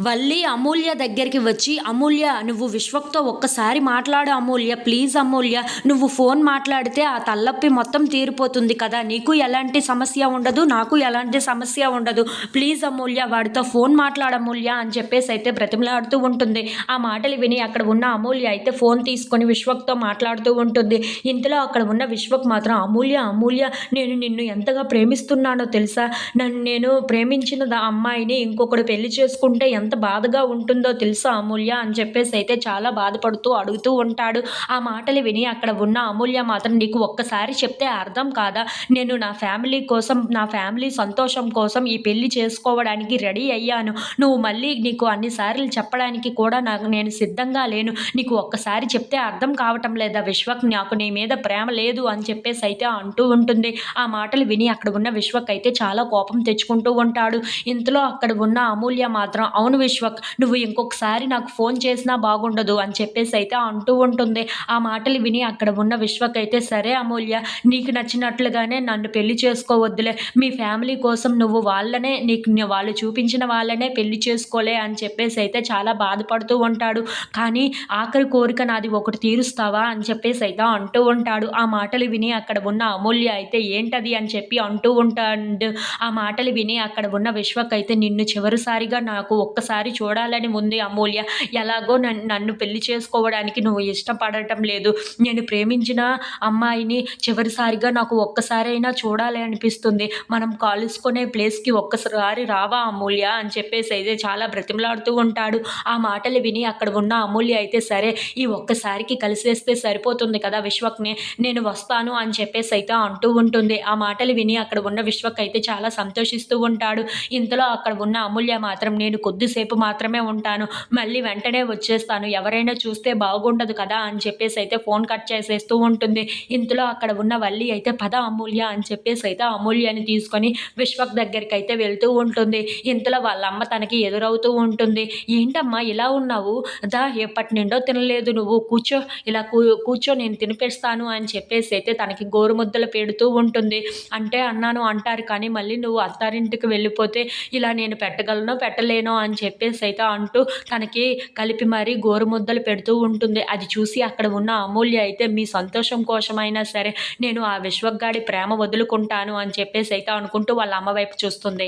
వల్లి అమూల్య దగ్గరికి వచ్చి అమూల్య నువ్వు విశ్వక్తో ఒక్కసారి మాట్లాడు అమూల్య ప్లీజ్ అమూల్య. నువ్వు ఫోన్ మాట్లాడితే ఆ తల్లప్పి మొత్తం తీరిపోతుంది కదా. నీకు ఎలాంటి సమస్య ఉండదు నాకు ఎలాంటి సమస్య ఉండదు. ప్లీజ్ అమూల్య వాడితో ఫోన్ మాట్లాడమూల్య అని చెప్పేసి అయితే బ్రతిమలాడుతూ ఉంటుంది. ఆ మాటలు విని అక్కడ ఉన్న అమూల్య అయితే ఫోన్ తీసుకొని విశ్వక్తో మాట్లాడుతూ ఉంటుంది. ఇంతలో అక్కడ ఉన్న విశ్వక్ మాత్రం అమూల్య అమూల్య నేను నిన్ను ఎంతగా ప్రేమిస్తున్నానో తెలుసా? నన్ను నేను ప్రేమించిన దా- అమ్మాయిని ఇంకొకడు పెళ్ళి చేసుకుంటే ఎంత ఎంత బాధగా ఉంటుందో తెలుసా అమూల్య అని చెప్పేసి అయితే చాలా బాధపడుతూ అడుగుతూ ఉంటాడు. ఆ మాటలు విని అక్కడ ఉన్న అమూల్య మాత్రం నీకు ఒక్కసారి చెప్తే అర్థం కాదా? నేను నా ఫ్యామిలీ కోసం నా ఫ్యామిలీ సంతోషం కోసం ఈ పెళ్ళి చేసుకోవడానికి రెడీ అయ్యాను. నువ్వు మళ్ళీ నీకు అన్నిసార్లు చెప్పడానికి కూడా నాకు నేను సిద్ధంగా లేను. నీకు ఒక్కసారి చెప్తే అర్థం కావటం లేదా విశ్వక్? నాకు నీ మీద ప్రేమ లేదు అని చెప్పేసి అయితే అంటూ ఉంటుంది. ఆ మాటలు విని అక్కడ ఉన్న విశ్వక్ అయితే చాలా కోపం తెచ్చుకుంటూ ఉంటాడు. ఇంతలో అక్కడ ఉన్న అమూల్య మాత్రం అవును విశ్వక్ నువ్వు ఇంకొకసారి నాకు ఫోన్ చేసినా బాగుండదు అని చెప్పేసి అయితే అంటూ ఉంటుంది. ఆ మాటలు విని అక్కడ ఉన్న విశ్వక్ అయితే సరే అమూల్య నీకు నచ్చినట్లుగానే నన్ను పెళ్ళి చేసుకోవద్దులే. మీ ఫ్యామిలీ కోసం నువ్వు వాళ్ళనే నీకు వాళ్ళు చూపించిన వాళ్ళనే పెళ్ళి చేసుకోలే అని చెప్పేసి అయితే చాలా బాధపడుతూ ఉంటాడు. కానీ ఆఖరి కోరిక నాది ఒకటి తీరుస్తావా అని చెప్పేసి అయితే అంటూ ఉంటాడు. ఆ మాటలు విని అక్కడ ఉన్న అమూల్య అయితే ఏంటది అని చెప్పి అంటూ ఉంటాడు. ఆ మాటలు విని అక్కడ ఉన్న విశ్వక్ అయితే నిన్ను చివరిసారిగా నాకు ఒక్క ఒక్కసారి చూడాలని ఉంది అమూల్య. ఎలాగో నన్ను నన్ను పెళ్ళి చేసుకోవడానికి నువ్వు ఇష్టపడటం లేదు. నేను ప్రేమించిన అమ్మాయిని చివరిసారిగా నాకు ఒక్కసారైనా చూడాలి అనిపిస్తుంది. మనం కాలుసుకునే ప్లేస్కి ఒక్కసారి రావా అమూల్య? అని చెప్పేసి అయితే చాలా బ్రతిమలాడుతూ ఉంటాడు. ఆ మాటలు విని అక్కడ ఉన్న అమూల్య అయితే సరే ఈ ఒక్కసారికి కలిసేస్తే సరిపోతుంది కదా విశ్వక్ని నేను వస్తాను అని చెప్పేసి అయితే అంటూ ఉంటుంది. ఆ మాటలు విని అక్కడ ఉన్న విశ్వక్ అయితే చాలా సంతోషిస్తూ ఉంటాడు. ఇంతలో అక్కడ ఉన్న అమూల్య మాత్రం నేను కొద్దిసేపు మాత్రమే ఉంటాను. మళ్ళీ వెంటనే వచ్చేస్తాను. ఎవరైనా చూస్తే బాగుండదు కదా అని చెప్పేసి అయితే ఫోన్ కట్ చేసేస్తూ ఉంటుంది. ఇంతలో అక్కడ ఉన్న వల్లి అయితే పద అమూల్య అని చెప్పేసి అయితే అమూల్యని తీసుకొని విశ్వక్ దగ్గరికి అయితే వెళ్తూ ఉంటుంది. ఇంతలో వాళ్ళ అమ్మ తనకి ఎదురవుతూ ఉంటుంది. ఏంటమ్మా ఇలా ఉన్నావు? దా ఎప్పటి నుండో తినలేదు నువ్వు. కూర్చో ఇలా కూ కూర్చో నేను తినిపిస్తాను అని చెప్పేసి అయితే తనకి గోరుముద్దలు పెడుతూ ఉంటుంది. అంటే అన్నాను. అంటారు కానీ మళ్ళీ నువ్వు అత్తారింటికి వెళ్ళిపోతే ఇలా నేను పెట్టగలను పెట్టలేను అని చెప్పేసి అయితే అంటూ తనకి కలిపి మరీ గోరుముద్దలు పెడుతూ ఉంటుంది. అది చూసి అక్కడ ఉన్న అమూల్య అయితే మీ సంతోషం కోసమైనా సరే నేను ఆ విశ్వగాడి ప్రేమ వదులుకుంటాను అని చెప్పేసి అయితే అనుకుంటూ వాళ్ళ అమ్మ వైపు చూస్తుంది.